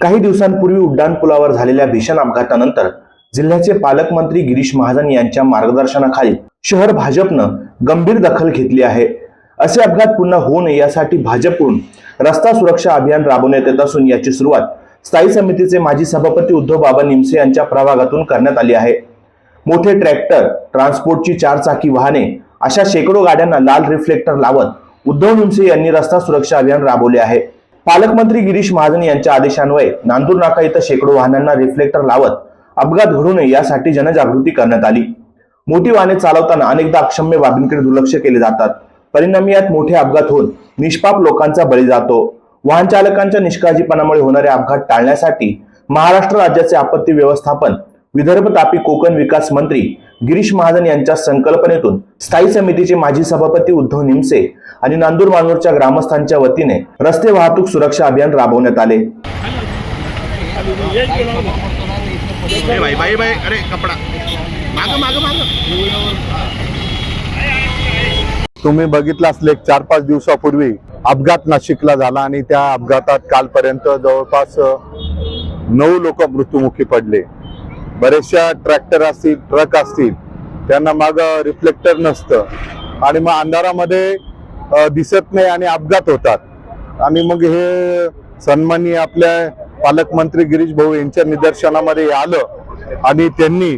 काही दिवसांपूर्वी उड्डाणपुलावर झालेल्या भीषण अपघातानंतर जिल्ह्याचे पालकमंत्री गिरीश महाजन यांच्या मार्गदर्शनाखाली शहर भाजपनं गंभीर दखल घेतली आहे. असे अपघात पुन्हा होऊ नये यासाठी भाजपकडून रस्ता सुरक्षा अभियान राबवण्यात येत असून याची सुरुवात स्थायी समितीचे माजी सभापती उद्धव बाबा निमसे यांच्या प्रभागातून करण्यात आली आहे. मोठे ट्रॅक्टर ट्रान्सपोर्टची चारचाकी वाहने अशा शेकडो गाड्यांना लाल रिफ्लेक्टर लावत उद्धव निमसे यांनी रस्ता सुरक्षा अभियान राबवले आहे. पालकमंत्री गिरीश महाजन यांच्या आदेशान्वये नांदूर नाका इथं शेकडो वाहनांना रिफ्लेक्टर लावत अपघात घडू नये यासाठी जनजागृती करण्यात आली. मोठी वाहने चालवताना अनेकदा अक्षम्य बाबींकडे दुर्लक्ष केले जातात. परिणामी यात मोठे अपघात होऊन निष्पाप लोकांचा बळी जातो. वाहन चालकांच्या निष्काळजीपणामुळे होणारे अपघात टाळण्यासाठी महाराष्ट्र राज्याचे आपत्ती व्यवस्थापन विदर्भ तापी कोकण विकास मंत्री गिरीश महाजन यांच्या संकल्पनेतून स्थायी समितीचे माजी सभापती उद्धव निमसे आणि नांदूर मानूरच्या ग्रामस्थांच्या वतीने रस्ते वाहतूक सुरक्षा अभियान राबवण्यात आले. ए भाई भाई भाई अरे कपडा. माग माग माग. तुम्ही बघितलं असले चार पाच दिवसापूर्वी अपघात नाशिकला झाला आणि त्या अपघातात कालपर्यंत जवळपास नऊ लोक मृत्युमुखी पडले. बरेचशा ट्रॅक्टर असतील ट्रक असतील त्यांना मग रिफ्लेक्टर नसतं. आणि मग अंधारामध्ये दिसत नाही आणि अपघात होतात. आणि मग हे सन्माननीय आपल्या पालकमंत्री गिरीश भाऊ यांच्या निदर्शनामध्ये आलं आणि त्यांनी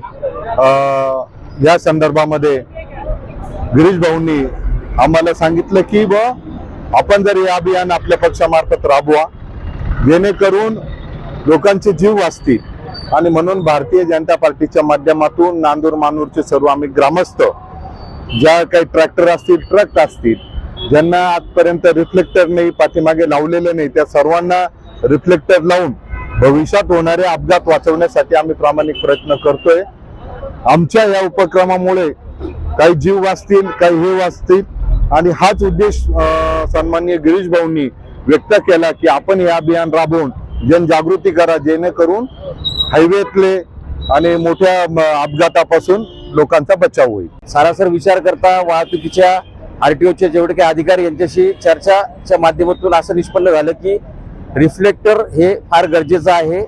या संदर्भामध्ये गिरीश भाऊंनी आम्हाला सांगितलं की ब आपण जर हे अभियान आपल्या पक्षामार्फत राबवा जेणेकरून लोकांचे जीव वाचतील. आणि म्हणून भारतीय जनता पार्टीच्या माध्यमातून नांदूर मानूरचे सर्व आम्ही ग्रामस्थ ज्या काही ट्रॅक्टर असतील ट्रक असतील ज्यांना आजपर्यंत रिफ्लेक्टर नाही पाठीमागे लावलेले नाही त्या सर्वांना रिफ्लेक्टर लावून भविष्यात होणारे अपघात वाचवण्यासाठी आम्ही प्रामाणिक प्रयत्न करतोय. आमच्या या उपक्रमामुळे काही जीव वाचतील काही हे वाचतील. आणि हाच उद्देश सन्मान्य गिरीश भाऊंनी व्यक्त केला की आपण हे अभियान राबवून जनजागृती करा जेणेकरून हायवेतले आणि मोठ्या अपघातापासून लोकांचा बचाव होईल. सारासर विचार करता वाहतुकीच्या आरटीओचे जेवढे काही अधिकारी यांच्याशी चर्चाच्या माध्यमातून असं निष्पन्न झालं की रिफ्लेक्टर हे फार गरजेचं आहे.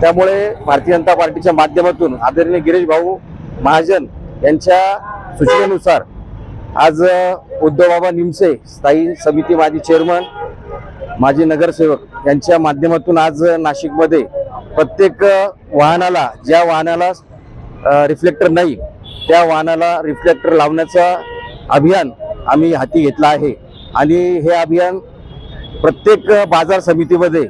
त्यामुळे भारतीय जनता पार्टीच्या माध्यमातून आदरणीय गिरीश भाऊ महाजन यांच्या सूचनेनुसार आज उद्धव बाबा निमसे स्थायी समिती माजी चेअरमन माजी नगरसेवक यांच्या माध्यमातून आज नाशिकमध्ये प्रत्येक वाहनाला ज्या वाहनाला रिफ्लेक्टर नाही त्या वाहनाला रिफ्लेक्टर लावण्याचा अभियान आम्ही हाती घेतलं आहे. आणि हे अभियान प्रत्येक बाजार समितीमध्ये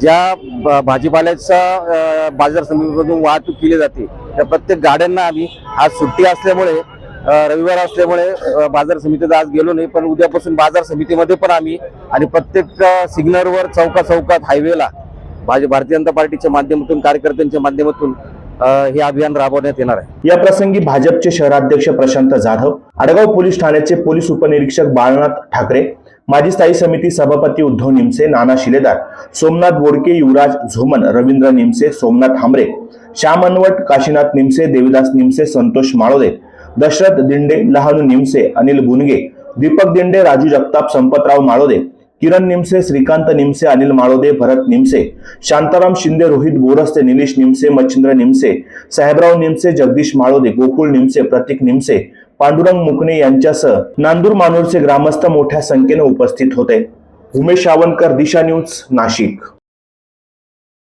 ज्या ब- भाजीपाल्याचा बाजार समितीमधून वाहतूक केली जाते त्या प्रत्येक गाड्यांना आम्ही आज सुट्टी असल्यामुळे रविवार असल्यामुळे बाजार समितीत आज गेलो नाही पण उद्यापासून बाजार समितीमध्ये पण आम्ही आणि प्रत्येक सिग्नलवर चौका चौकात हायवेला भाजप भारतीय जनता पार्टीच्या माध्यमातून कार्यकर्त्यांच्या माध्यमातून हे अभियान राबवण्यात येणार आहे. या प्रसंगी भाजपचे शहराध्यक्ष प्रशांत जाधव आडगाव पोलीस ठाण्याचे पोलीस उपनिरीक्षक बाळनाथ ठाकरे माजी स्थायी समिती सभापती उद्धव निमसे नाना शिलेदार सोमनाथ बोडके युवराज झोमन रवींद्र निमसे सोमनाथ हांबरे श्याम अनवट काशीनाथ निमसे देविदास निमसे संतोष माळोदे दशरथ दिंडे लहानू निमसे अनिल बुनगे दीपक दिंडे राजू जगताप संपतराव माळोदे किरण निमसे श्रीकांत निमसे अनिल माळोदे भरत निमसे शांताराम शिंदे रोहित बोरस्ते निलेश निमसे मच्छिंद्र निमसे साहेबराव निमसे जगदीश माळोदे गोकुळ निमसे प्रतीक निमसे पांडुरंग मुकणे यांच्यासह नांदूर मानूरचे ग्रामस्थ मोठ्या संख्येने उपस्थित होते. उमेश सावंतकर दिशा न्यूज नाशिक.